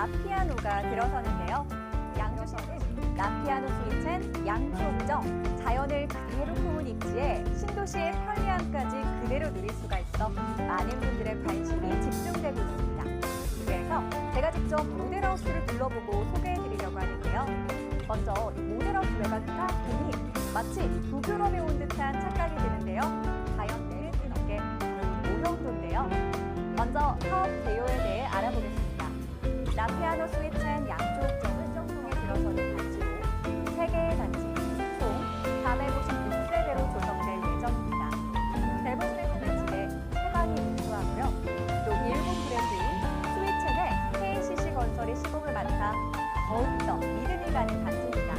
라피아노가 들어서는데요. 양주시는 라피아노 스위첸 양주옥정 자연을 그대로 품은 입지에 신도시의 편리함까지 그대로 누릴 수가 있어 많은 분들의 관심이 집중되고 있습니다. 그래서 제가 직접 모델하우스를 둘러보고 소개해드리려고 하는데요. 먼저 이 모델하우스 외관 딱 보니 마치 북유럽에 온 듯한 착각이 드는데요. 게 바로 이 모형도인데요. 먼저 사업 개요에 대해 알아보겠습니다. 라피아노 스위첸 양조옥정은 정통에 들어서는 단지로 세개의 단지, 총 456세대로 조성될 예정입니다. 대부분의 단지에 세관이 우수하고요. 또 일본 브랜드인 스위첸의 KCC 건설이 시공을 맡아 더욱더 믿음이 가는 단지입니다.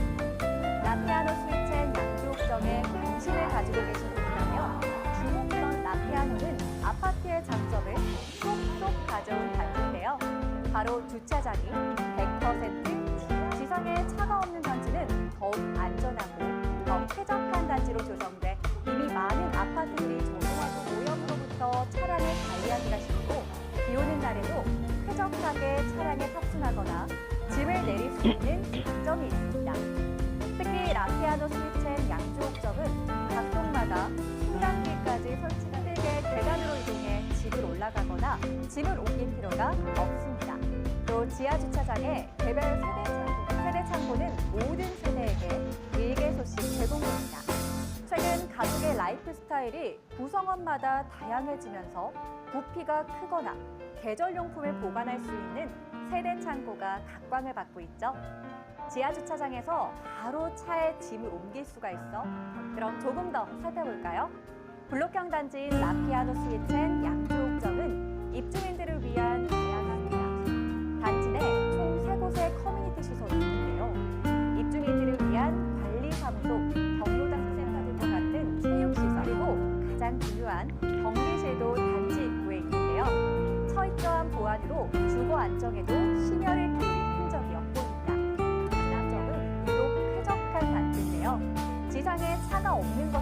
라피아노 스위첸 양조옥정에 관심을 가지고 계신 분이라면 주목던 라피아노는 아파트의 장점을 쏙쏙 가져온 단지인데요. 바로 주차장이 100% 지상에 차가 없는 단지는 더욱 안전하고 더 쾌적한 단지로 조성돼 이미 많은 아파트들이 조성하고 오염으로부터 차량을 관리하기가 쉽고 비 오는 날에도 쾌적하게 차량에 탑승하거나 짐을 내릴 수 있는 장점이 있습니다. 특히 라피아노 스위첸 양주옥점은 각 동마다 승강기까지 설치가 되게 계단으로 이동해 집을 올라가거나 짐을 옮길 필요가 없습니다. 또 지하 주차장에 개별 세대 창고, 세대 창고는 모든 세대에게 일개소씩 제공됩니다. 최근 가족의 라이프 스타일이 구성원마다 다양해지면서 부피가 크거나 계절용품을 보관할 수 있는 세대 창고가 각광을 받고 있죠. 지하 주차장에서 바로 차에 짐을 옮길 수가 있어 그럼 조금 더 살펴볼까요? 블록형 단지인 라피아노 스위첸 양주옥점은 입주민들을 안정에도 심혈을 기울인 흔적이 엿보입니다. 장점은 유독 쾌적한 단지인데요. 지상에 차가 없는 것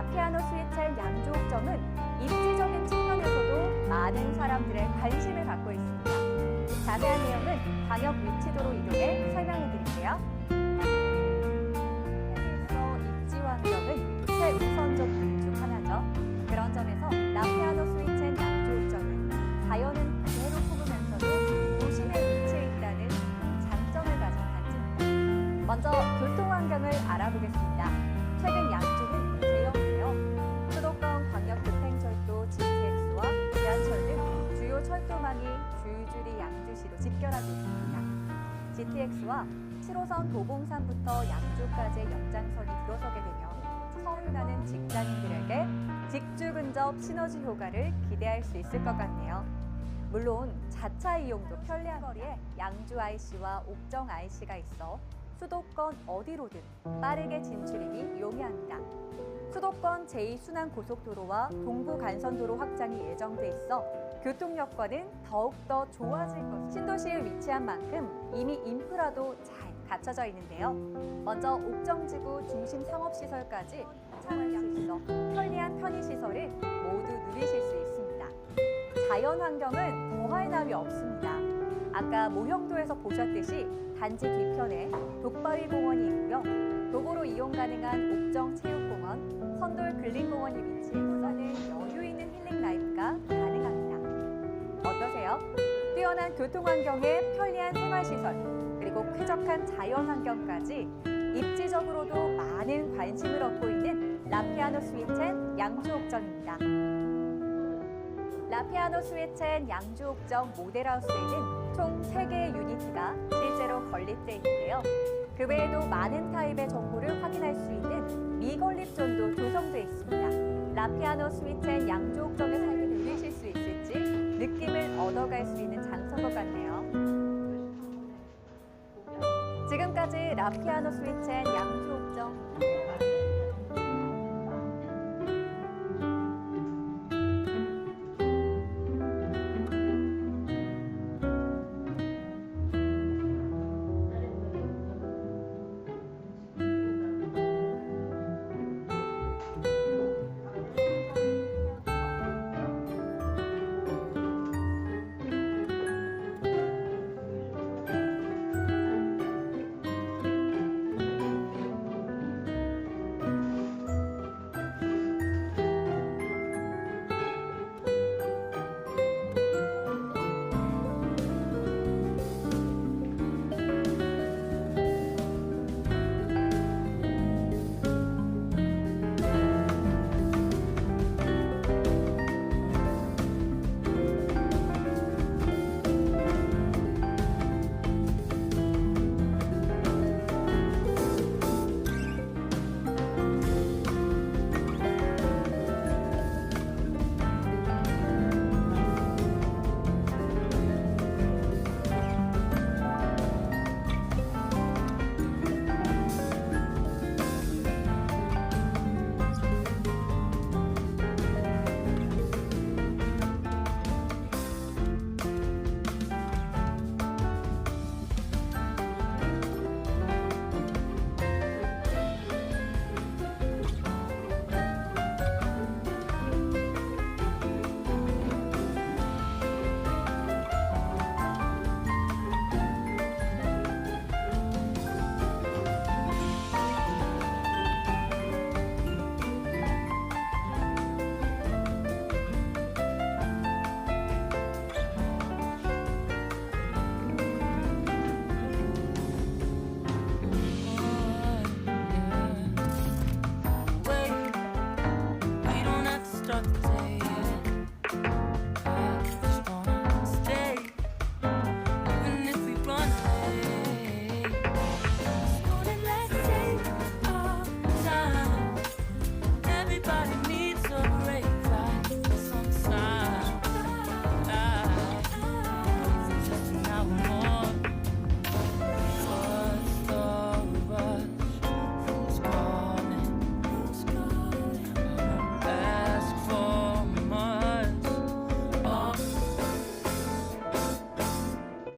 라 피아노 스위첸 양조옥점은 입지적인 측면에서도 많은 사람들의 관심을 받고 있습니다. 자세한 내용은 방역 위치도로 이동해 설명해 드릴게요. 그래서 입지 환경은 최우선적 중 하나죠. 그런 점에서 라 피아노 스위첸 양조옥점은 자연은 그대로 품으면서도 도심에 위치해 있다는 장점을 가진 단지입니다. 먼저 교통 환경을 알아보겠습니다. 최근 양주는 양주시로 집결하고 있습니다. GTX와 7호선 도봉산부터 양주까지의 연장선이 들어서게 되면 서울 가는 직장인들에게 직주 근접 시너지 효과를 기대할 수 있을 것 같네요. 물론 자차 이용도 편리한 거리에 양주 IC와 옥정 IC가 있어 수도권 어디로든 빠르게 진출임이 용이합니다. 수도권 제2순환 고속도로와 동부 간선도로 확장이 예정돼 있어 교통 여건은 더욱더 좋아질 것. 신도시에 위치한 만큼 이미 인프라도 잘 갖춰져 있는데요. 먼저 옥정지구 중심 상업시설까지 있어 편리한 편의시설을 모두 누리실 수 있습니다. 자연 환경은 더할 나위 없습니다. 아까 모형도에서 보셨듯이 단지 뒤편에 독바위 공원이 있고요. 도보로 이용 가능한 옥정 체육공원, 선돌 근린공원이 위치해 있어는 여유 있는 힐링 라이프가 가능합니다. 어떠세요? 뛰어난 교통 환경에 편리한 생활시설, 그리고 쾌적한 자연 환경까지 입지적으로도 많은 관심을 얻고 있는 라피아노 스위첸 양주옥정입니다. 라피아노 스위첸 양주옥정 모델하우스에는 총 3개의 유니트가 실제로 건립돼 있는데요. 그 외에도 많은 타입의 정보를 확인할 수 있는 미건립존도 조성돼 있습니다. 라피아노 스위첸 양주옥정의 삶을 누리실 수 느낌을 얻어갈 수 있는 장소인 것 같네요. 지금까지 라피아노 스위첸 양주옥정